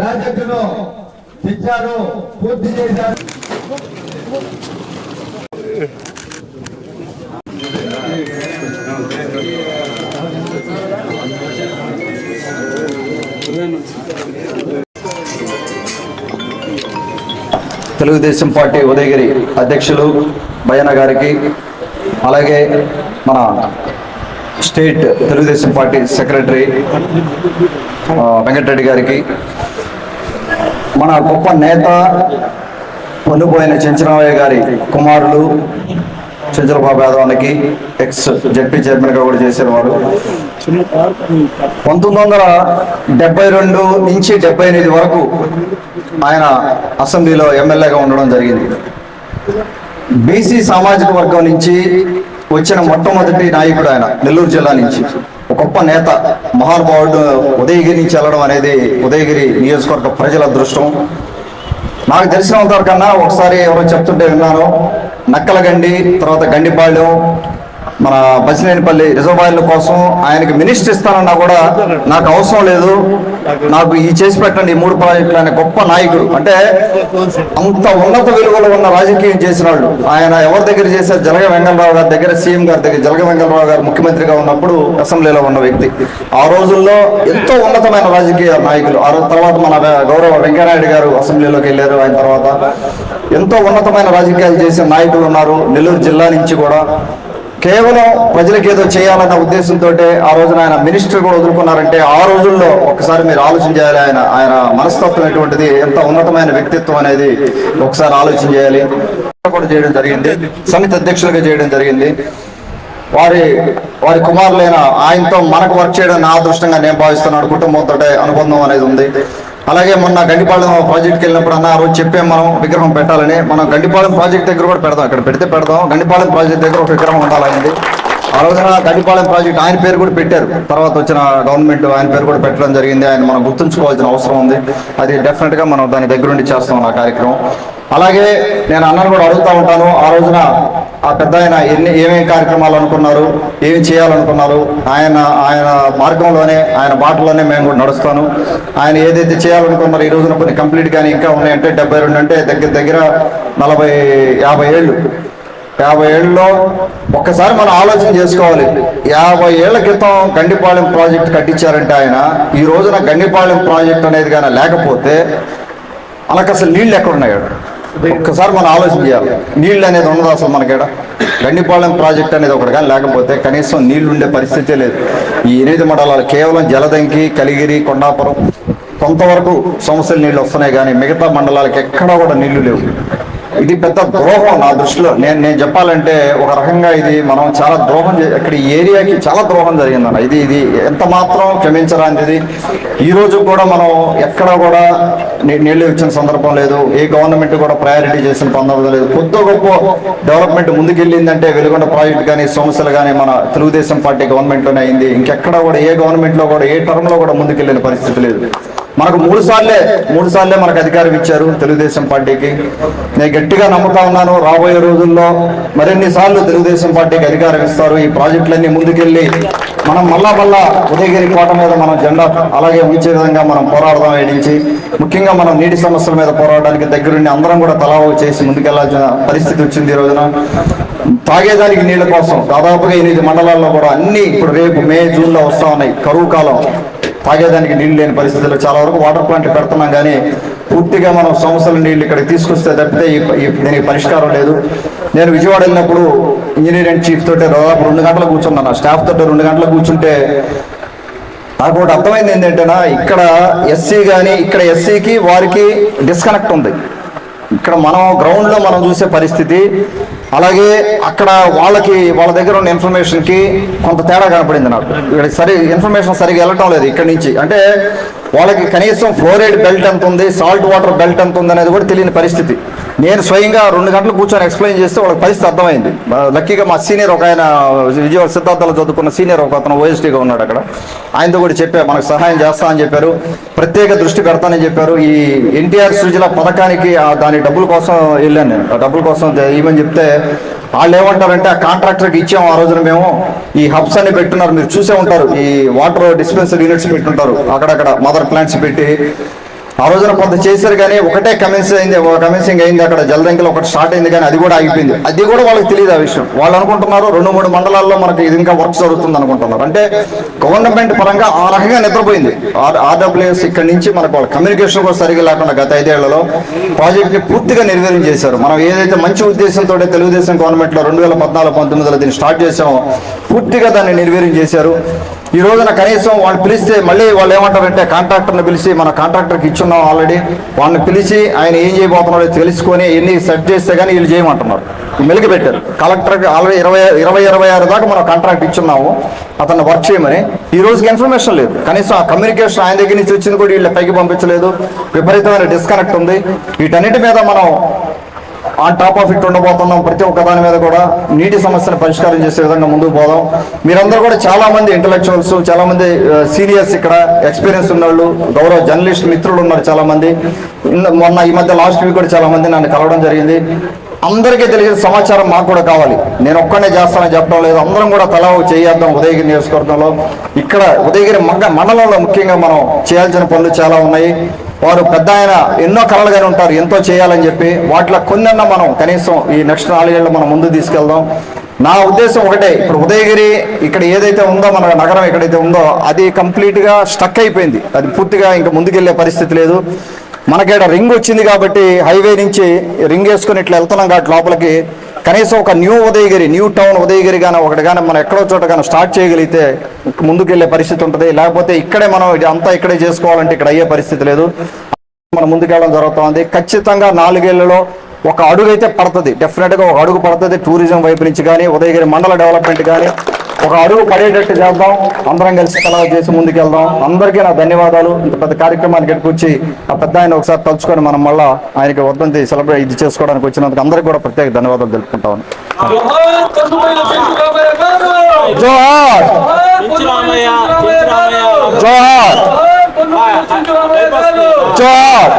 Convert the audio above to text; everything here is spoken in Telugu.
ప్రాజెక్టును తెచ్చారు పూర్తి చేశారు. తెలుగుదేశం పార్టీ ఉదయగిరి అధ్యక్షులు భయన గారికి అలాగే మన state Telugu Desam party secretary Venkata Reddy గారికి మన గొప్ప నేత పనుపోయిన చెంచరామయ్య గారి కుమారులు చెంచలబాబు యాదవానికి ఎక్స్ జడ్పీ చైర్మన్గా కూడా చేశారు పంతొమ్మిది వందల డెబ్బై రెండు నుంచి డెబ్బై ఎనిమిది వరకు ఆయన అసెంబ్లీలో ఎమ్మెల్యేగా ఉండడం జరిగింది. బీసీ సామాజిక వర్గం నుంచి వచ్చిన మొట్టమొదటి నాయకుడు ఆయన నెల్లూరు జిల్లా నుంచి. గొప్ప నేత మహానుభావుడు ఉదయగిరి నుంచి వెళ్ళడం అనేది ఉదయగిరి నియోజకవర్గ ప్రజల అదృష్టం. నాకు తెలిసినంతవరకన్నా ఒకసారి ఎవరో చెప్తుంటే విన్నాను నక్కలగండి తర్వాత గండిపాళ్యం మన బసినేనిపల్లి రిజర్వాయర్ల కోసం ఆయనకి మినిస్టర్ ఇస్తానన్నా కూడా నాకు అవసరం లేదు. నాకు ఈ చేసి పెట్టండి ఈ మూడు ప్రాజెక్టులు ఆయన గొప్ప నాయకుడు. అంటే అంత ఉన్నత విలువలు ఉన్న రాజకీయం చేసిన వాళ్ళు ఆయన ఎవరి దగ్గర చేశారు? జలగ వెంగళరావు గారి దగ్గర సీఎం గారి దగ్గర జలగ వెంగళరావు గారు ముఖ్యమంత్రిగా ఉన్నప్పుడు అసెంబ్లీలో ఉన్న వ్యక్తి. ఆ రోజుల్లో ఎంతో ఉన్నతమైన రాజకీయ నాయకులు. ఆ తర్వాత మన గౌరవ వెంకయ్యనాయుడు గారు అసెంబ్లీలోకి వెళ్ళారు ఆయన తర్వాత. ఎంతో ఉన్నతమైన రాజకీయాలు చేసిన నాయకులు ఉన్నారు. నెల్లూరు జిల్లా నుంచి కూడా. కేవలం ప్రజలకు ఏదో చేయాలన్న ఉద్దేశంతో ఆ రోజున ఆయన మినిస్టర్ కూడా వదులుకున్నారంటే ఆ రోజుల్లో ఒకసారి మీరు ఆలోచన చేయాలి. ఆయన ఆయన మనస్తత్వం ఎటువంటిది? ఎంత ఉన్నతమైన వ్యక్తిత్వం అనేది ఒకసారి ఆలోచన చేయాలి. కూడా చేయడం జరిగింది. సమితి అధ్యక్షులుగా చేయడం జరిగింది. వారి వారి కుమారులైన ఆయనతో మనకు వర్క్ చేయడం నా అదృష్టంగా నేను భావిస్తున్నాను. కుటుంబంతో అనుబంధం అనేది ఉంది. అలాగే మొన్న గండిపాలెం ప్రాజెక్ట్కి వెళ్ళినప్పుడు అన్న ఆ రోజు చెప్పాం మనం విగ్రహం పెట్టాలని. మనం గండిపాలెం ప్రాజెక్ట్ దగ్గర కూడా పెడదాం. ఇక్కడ పెడితే పెడదాం. గండిపాలెం ప్రాజెక్ట్ దగ్గర ఒక విగ్రహం ఉండాలనేది ఆ రోజున గండిపాలెం ప్రాజెక్ట్ ఆయన పేరు కూడా పెట్టారు. తర్వాత వచ్చిన గవర్నమెంట్ ఆయన పేరు కూడా పెట్టడం జరిగింది. ఆయన మనం గుర్తుంచుకోవాల్సిన అవసరం ఉంది. అది డెఫినెట్గా మనం దాని దగ్గరుండి చేస్తాం ఆ కార్యక్రమం. అలాగే నేను అన్నను కూడా అడుగుతూ ఉంటాను. ఆ రోజున ఆ పెద్ద ఆయన ఎన్ని ఏమేమి కార్యక్రమాలు అనుకున్నారు? ఏమి చేయాలనుకున్నారు? ఆయన ఆయన మార్గంలోనే ఆయన బాటలోనే మేము కూడా నడుస్తాను. ఆయన ఏదైతే చేయాలనుకున్నారో ఈ రోజున కొన్ని కంప్లీట్ కానీ ఇంకా ఉన్నాయంటే డెబ్బై రెండు అంటే దగ్గర దగ్గర నలభై యాభై ఏళ్ళు. యాభై ఏళ్ళలో ఒక్కసారి మనం ఆలోచన చేసుకోవాలి. యాభై ఏళ్ళ క్రితం గండిపాలెం ప్రాజెక్ట్ కట్టించారంటే ఆయన ఈ రోజున గండిపాలెం ప్రాజెక్ట్ అనేది కానీ లేకపోతే మనకు అసలు నీళ్ళు ఎక్కడున్నాయాడు ఒక్కసారి మనం ఆలోచన చేయాలి. నీళ్ళు అనేది ఉండదు అసలు మనకేడ గండిపాలెం ప్రాజెక్ట్ అనేది ఒకటి కానీ లేకపోతే కనీసం నీళ్ళు ఉండే పరిస్థితే లేదు. ఈ ఎనిమిది మండలాలు కేవలం జలదంకి కలిగిరి కొండాపురం కొంతవరకు సమస్యలు నీళ్ళు వస్తున్నాయి కానీ మిగతా మండలాలకు ఎక్కడా కూడా నీళ్ళు లేవు. ఇది పెద్ద ద్రోహం నా దృష్టిలో. నేను నేను చెప్పాలంటే ఒక రకంగా ఇది మనం చాలా ద్రోహం ఇక్కడ ఈ ఏరియాకి చాలా ద్రోహం జరిగిందన్న. ఇది ఇది ఎంత మాత్రం క్షమించరానిది. ఈ రోజు కూడా మనం ఎక్కడ కూడా నీళ్ళు ఇచ్చిన సందర్భం లేదు. ఏ గవర్నమెంట్ కూడా ప్రయారిటీ చేసిన సందర్భం లేదు. కొద్ది గొప్ప డెవలప్మెంట్ ముందుకెళ్ళిందంటే వెలుగొండ ప్రాజెక్ట్ కానీ సమస్యలు కానీ మన తెలుగుదేశం పార్టీ గవర్నమెంట్లోనే అయింది. ఇంకెక్కడ కూడా ఏ గవర్నమెంట్లో కూడా ఏ టర్మ్లో కూడా ముందుకెళ్ళిన పరిస్థితి లేదు. మనకు మూడు సార్లే మూడు సార్లే మనకు అధికారం ఇచ్చారు తెలుగుదేశం పార్టీకి. నేను గట్టిగా నమ్ముతా ఉన్నాను రాబోయే రోజుల్లో మరిన్ని సార్లు తెలుగుదేశం పార్టీకి అధికారం ఇస్తారు. ఈ ప్రాజెక్టులన్నీ ముందుకెళ్ళి మనం మళ్ళా మళ్ళా ఉదయగిరి కోట మీద మనం జెండా అలాగే ఉంచే విధంగా మనం పోరాడదాం ఏడించి ముఖ్యంగా మనం నీటి సమస్యల మీద పోరాడడానికి దగ్గరుండి అందరం కూడా తలావు చేసి ముందుకెళ్ళాల్సిన పరిస్థితి వచ్చింది ఈ రోజున. తాగేదానికి నీళ్ళ కోసం దాదాపుగా ఎనిమిది మండలాల్లో కూడా అన్ని ఇప్పుడు రేపు మే జూన్లో వస్తా ఉన్నాయి. కరువు కాలం. తాగేదానికి నీళ్ళు లేని పరిస్థితుల్లో చాలా వరకు వాటర్ ప్లాంట్ పెడుతున్నాం కానీ పూర్తిగా మనం సమస్యల నీళ్ళు ఇక్కడికి తీసుకొస్తే తప్పితే దీనికి పరిష్కారం లేదు. నేను విజయవాడ వెళ్ళినప్పుడు ఇంజనీరింగ్ చీఫ్ తోటి దాదాపు రెండు గంటలు కూర్చున్నాను. స్టాఫ్ తోటి రెండు గంటలు కూర్చుంటే నాకు ఒకటి అర్థమైంది ఏంటంటేనా ఇక్కడ ఎస్సీ కానీ ఇక్కడ ఎస్సీకి వారికి డిస్కనెక్ట్ ఉంది. ఇక్కడ మనం గ్రౌండ్లో మనం చూసే పరిస్థితి అలాగే అక్కడ వాళ్ళకి వాళ్ళ దగ్గర ఉన్న ఇన్ఫర్మేషన్కి కొంత తేడా కనపడింది నాకు. ఇక్కడ సరి ఇన్ఫర్మేషన్ సరిగా వెళ్ళటం లేదు ఇక్కడ నుంచి. అంటే వాళ్ళకి కనీసం ఫ్లోరైడ్ బెల్ట్ ఎంత ఉంది సాల్ట్ వాటర్ బెల్ట్ ఎంత ఉంది అనేది కూడా తెలియని పరిస్థితి. నేను స్వయంగా రెండు గంటలు కూర్చొని ఎక్స్ప్లెయిన్ చేస్తే వాళ్ళకి పరిస్థితి అర్థమైంది. లక్కీగా మా సీనియర్ ఒక ఆయన విజయవాడ సిద్ధార్థాలు చదువుకున్న సీనియర్ ఒక అతను ఓఎస్టీగా ఉన్నాడు అక్కడ. ఆయనతో కూడా చెప్పా మనకు సహాయం చేస్తా అని చెప్పారు. ప్రత్యేక దృష్టి పెడతానని చెప్పారు. ఈ ఎన్టీఆర్ సృజన పథకానికి దాని డబ్బుల కోసం వెళ్ళాను నేను. ఆ డబ్బుల కోసం ఇవ్వని చెప్తే వాళ్ళు ఏమంటారంటే ఆ కాంట్రాక్టర్కి ఇచ్చాము ఆ రోజున మేము. ఈ హబ్స్ అన్ని పెట్టున్నారు. మీరు చూసే ఉంటారు. ఈ వాటర్ డిస్పెన్సరీ యూనిట్స్ పెట్టుంటారు అక్కడక్కడ మదర్ ప్లాంట్స్ పెట్టి ఆ రోజున కొంత చేశారు కానీ ఒకటే కమెన్స్ అయింది ఒక కమెన్సింగ్ అయింది అక్కడ జలదంకలు ఒకటి స్టార్ట్ అయింది కానీ అది కూడా ఆగిపోయింది అది కూడా వాళ్ళకి తెలియదు ఆ విషయం. వాళ్ళు అనుకుంటున్నారు రెండు మూడు మండలాల్లో మనకి ఇది ఇంకా వర్క్ జరుగుతుంది అనుకుంటున్నారు. అంటే గవర్నమెంట్ పరంగా ఆ రకంగా నిద్రపోయింది. ఆర్డబ్ల్యూఎస్ ఇక్కడ నుంచి మనకు వాళ్ళ కమ్యూనికేషన్ కూడా సరిగా లేకుండా గత ఐదేళ్ళలో ప్రాజెక్ట్ని పూర్తిగా నిర్వీర్యం చేశారు. మనం ఏదైతే మంచి ఉద్దేశంతో తెలుగుదేశం గవర్నమెంట్లో రెండు వేల పద్నాలుగు పంతొమ్మిదిలో దీన్ని స్టార్ట్ చేసామో పూర్తిగా దాన్ని నిర్వీర్యం చేశారు. ఈ రోజున కనీసం వాళ్ళు పిలిస్తే మళ్ళీ వాళ్ళు ఏమంటారంటే కాంట్రాక్టర్ని పిలిచి మన కాంట్రాక్టర్కి ఇచ్చున్నాం ఆల్రెడీ. వాళ్ళని పిలిచి ఆయన ఏం చేయబోతున్నాడో తెలుసుకొని ఎన్ని సెట్ చేస్తే కానీ వీళ్ళు చేయమంటున్నారు. మెలిగి పెట్టారు. కలెక్టర్కి ఆల్రెడీ ఇరవై ఇరవై ఇరవై ఆరు దాకా మనం కాంట్రాక్ట్ ఇచ్చున్నాము. అతన్ని వర్క్ చేయమని. ఈ రోజుకి ఇన్ఫర్మేషన్ లేదు. కనీసం ఆ కమ్యూనికేషన్ ఆయన దగ్గర నుంచి వచ్చింది కూడా వీళ్ళ పైకి పంపించలేదు. విపరీతమైన డిస్కనెక్ట్ ఉంది. వీటన్నిటి మీద మనం ఆన్ టాప్ ఆఫ్ ఇట్ ఉండబోతున్నాం ప్రతి ఒక్క దాని మీద కూడా నీటి సమస్యను పరిష్కారం చేసే విధంగా ముందుకు పోదాం. మీరందరూ కూడా చాలా మంది ఇంటలెక్చువల్స్ చాలా మంది uh, సీనియర్స్ ఇక్కడ ఎక్స్పీరియన్స్ ఉన్నవాళ్ళు గౌరవ జర్నలిస్ట్ మిత్రులు ఉన్నారు చాలా మంది. మొన్న ఈ మధ్య లాస్ట్ వీక్ కూడా చాలా మంది నన్ను కలవడం జరిగింది. అందరికీ తెలిసిన సమాచారం మాకు కూడా కావాలి. నేను ఒక్కనే చేస్తానని చెప్పడం లేదు. అందరం కూడా తలా ఒక ఉదయగిరి నియోజకవర్గంలో. ఇక్కడ ఉదయగిరి మగ్గ మండలంలో ముఖ్యంగా మనం చేయాల్సిన పనులు చాలా ఉన్నాయి. వారు పెద్ద ఆయన ఎన్నో కళలుగానే ఉంటారు ఎంతో చేయాలని చెప్పి వాటిలో కొన్నన్నా మనం కనీసం ఈ నెక్స్ట్ నాలుగేళ్ళు మనం ముందు తీసుకెళ్దాం. నా ఉద్దేశం ఒకటే ఇప్పుడు ఉదయగిరి ఇక్కడ ఏదైతే ఉందో మన నగరం ఎక్కడైతే ఉందో అది కంప్లీట్గా స్టక్ అయిపోయింది. అది పూర్తిగా ఇంకా ముందుకెళ్ళే పరిస్థితి లేదు. మనకి రింగ్ వచ్చింది కాబట్టి హైవే నుంచి రింగ్ వేసుకుని ఇట్లా వెళ్తున్నాం కాబట్టి లోపలికి కనీసం ఒక new Udayagiri new town Udayagiri కానీ ఒకటి కానీ మనం ఎక్కడో చోట కానీ స్టార్ట్ చేయగలిగితే ముందుకెళ్ళే పరిస్థితి ఉంటుంది. లేకపోతే ఇక్కడే మనం ఇది అంతా ఇక్కడే చేసుకోవాలంటే ఇక్కడ అయ్యే పరిస్థితి లేదు. మనం ముందుకెళ్ళడం జరుగుతుంది. ఖచ్చితంగా నాలుగేళ్ళలో ఒక అడుగు అయితే పడుతుంది. డెఫినెట్గా ఒక అడుగు పడుతుంది టూరిజం వైపు నుంచి కానీ ఉదయగిరి మండల డెవలప్మెంట్ కానీ ఒక అడుగు పడేటట్టు చేద్దాం. అందరం కలిసి కలవ చేసి ముందుకెళ్దాం. అందరికీ నా ధన్యవాదాలు. ఇంత పెద్ద కార్యక్రమానికి ఎట్టుకొచ్చి ఆ పెద్ద ఆయన ఒకసారి తలుచుకొని మనం మళ్ళా ఆయనకి వద్దంతి సెలబ్రేట్ ఇది చేసుకోవడానికి వచ్చినందుకు అందరికీ కూడా ప్రత్యేక ధన్యవాదాలు తెలుపుకుంటాను జోహార్! జోహార్! జోహార్!